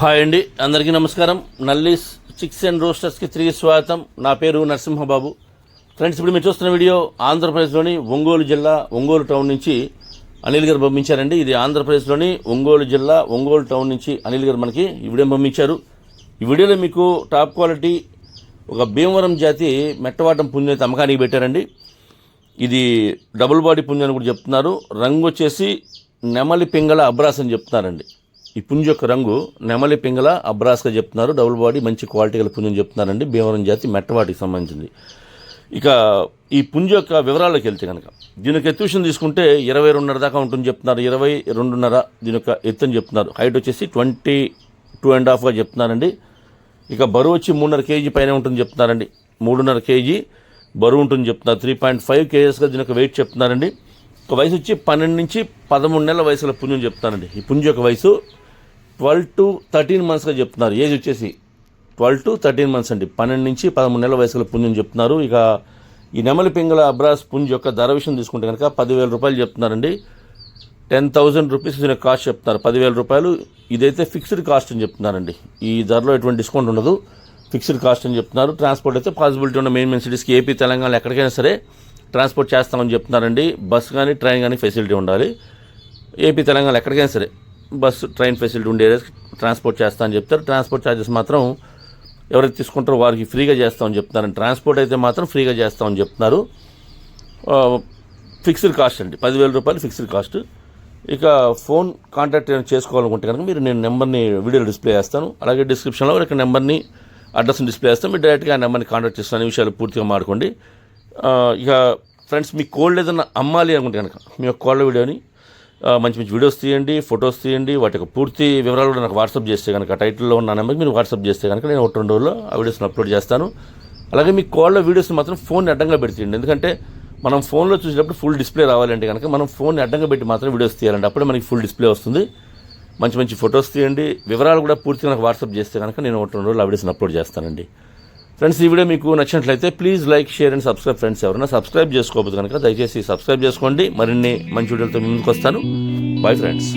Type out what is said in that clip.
Hi అండి అందరికీ నమస్కారం. నల్లీస్ చిక్స్ అండ్ రోస్టర్స్కి తిరిగి స్వాగతం. నా పేరు నరసింహబాబు. ఫ్రెండ్స్ ఇప్పుడు మీరు చూస్తున్న వీడియో ఆంధ్రప్రదేశ్లోని ఒంగోలు జిల్లా ఒంగోలు టౌన్ నుంచి అనిల్ గారు పంపించారండి. ఇది ఆంధ్రప్రదేశ్లోని ఒంగోలు జిల్లా ఒంగోలు టౌన్ నుంచి అనిల్ గారు మనకి ఈ వీడియో పంపించారు. ఈ వీడియోలో మీకు టాప్ క్వాలిటీ ఒక భీమవరం జాతి మెట్టవాటం పుంజైతే అమ్మకానికి పెట్టారండి. ఇది డబుల్ బాడీ పుంజు అని కూడా చెప్తున్నారు. రంగు వచ్చేసి నెమలి పింగళ అబ్రాస్ అని చెప్తున్నారండి. ఈ పుంజు యొక్క రంగు నెమలి పింగళ అబ్రాస్గా చెప్తున్నారు. డబుల్ బాడీ మంచి క్వాలిటీ గల పుంజు అని చెప్తున్నారండి. భీమవరం జాతి మెట్టవాటికి సంబంధించింది. ఇక ఈ పుంజు యొక్క వివరాల్లోకి వెళ్తే కనుక దీని యొక్క ఎత్తుషన్ తీసుకుంటే ఇరవై రెండున్నర దాకా ఉంటుంది చెప్తున్నారు. ఇరవై రెండున్నర దీని యొక్క ఎత్తు అని చెప్తున్నారు. హైట్ వచ్చేసి ట్వంటీ టూ అండ్ హాఫ్గా చెప్తున్నారండి. ఇక బరువు వచ్చి మూడున్నర కేజీ పైన ఉంటుంది చెప్తున్నారండి. మూడున్నర కేజీ. బరువు ఉంటుంది చెప్తున్నారు. త్రీ పాయింట్ ఫైవ్ కేజెస్గా దీని యొక్క వెయిట్ చెప్తున్నారండి. ఒక వయసు వచ్చి పన్నెండు నుంచి పదమూడు నెలల వయసులో పుంజం చెప్తానండి ఈ పుంజు యొక్క వయసు ట్వెల్వ్ టు థర్టీన్ మంత్స్గా చెప్తున్నారు. ఏజ్ వచ్చేసి ట్వెల్వ్ టు థర్టీన్ మంత్స్ అండి. పన్నెండు నుంచి పదమూడు నెలల వయసులో పుంజం చెప్తున్నారు. ఇక ఈ నెమలి పింగళ అబ్రాస్ పుంజ్ యొక్క ధర విషయం తీసుకుంటే కనుక పదివేల రూపాయలు చెప్తున్నారండి. టెన్ థౌజండ్ రూపీస్ దీని కాస్ట్ చెప్తున్నారు. పదివేల రూపాయలు. ఇదైతే ఫిక్స్డ్ కాస్ట్ అని చెప్తున్నారండి. ఈ ధరలో ఎటువంటి డిస్కౌంట్ ఉండదు. ఫిక్స్డ్ కాస్ట్ అని చెప్తున్నారు. ట్రాన్స్పోర్ట్ అయితే పాసిబిలిటీ ఉన్న మెయిన్ మెయిన్ సిటీస్కి ఏపీ తెలంగాణ ఎక్కడికైనా సరే ట్రాన్స్పోర్ట్ చేస్తామని చెప్తున్నారండి. బస్సు కానీ ట్రైన్ కానీ ఫెసిలిటీ ఉండాలి. ఏపీ తెలంగాణ ఎక్కడికైనా సరే బస్సు ట్రైన్ ఫెసిలిటీ ఉండే ట్రాన్స్పోర్ట్ చేస్తా అని చెప్తారు. ట్రాన్స్పోర్ట్ ఛార్జెస్ మాత్రం ఎవరైతే తీసుకుంటారో వారికి ఫ్రీగా చేస్తామని చెప్తున్నారు ట్రాన్స్పోర్ట్ అయితే మాత్రం ఫ్రీగా చేస్తామని చెప్తున్నారు. ఫిక్స్డ్ కాస్ట్ అండి. పదివేల రూపాయలు ఫిక్స్డ్ కాస్ట్. ఇక ఫోన్ కాంటాక్ట్ చేసుకోవాలనుకుంటే కనుక మీరు నేను నెంబర్ని వీడియోలో డిస్ప్లే చేస్తాను. అలాగే డిస్క్రిప్షన్లో ఇక్కడ నెంబర్ని అడ్రస్ని డిస్ప్లే చేస్తాను మీరు డైరెక్ట్గా ఆ నెంబర్ని కాంటాక్ట్ చేస్తాను ఈ విషయాలు పూర్తిగా మాడుకోండి ఇక ఫ్రెండ్స్ మీ కోల్డ్ ఏదైనా అమ్మాలి అనుకుంటే కనుక మీ యొక్క కోళ్ళ వీడియోని మంచి మంచి వీడియోస్ తీయండి ఫొటోస్ తీయండి వాటి యొక్క పూర్తి వివరాలు కూడా నాకు వాట్సాప్ చేస్తే కనుక టైటిల్లో ఉన్న నెంబర్కి మీరు వాట్సాప్ చేస్తే కనుక నేను ఒక రెండు రోజుల్లో ఆ వీడియోస్ని అప్లోడ్ చేస్తాను. అలాగే మీ కోళ్ళ వీడియోస్ని మాత్రం ఫోన్ అడ్డంగా పెడుతుంది ఎందుకంటే మనం ఫోన్లో చూసినప్పుడు ఫుల్ డిస్ప్లే రావాలంటే కనుక మనం ఫోన్ అడ్డంగా పెట్టి మాత్రం వీడియోస్ తీయాలంటే అప్పుడే మనకి ఫుల్ డిస్ప్లే వస్తుంది. మంచి మంచి ఫొటోస్ తీయండి. వివరాలు కూడా పూర్తిగా నాకు వాట్సాప్ చేస్తే కనుక నేను ఒక రెండు రోజులు ఆ అప్లోడ్ చేస్తానండి. ఫ్రెండ్స్ ఈ వీడియో మీకు నచ్చినట్లయితే please like share and subscribe. Friends ఎవరైనా సబ్స్క్రైబ్ చేసుకోకపోతే కనుక దయచేసి సబ్స్క్రైబ్ చేసుకోండి. మరిన్ని మంచి వీడియోలతో ముందుకు వస్తాను. Bye friends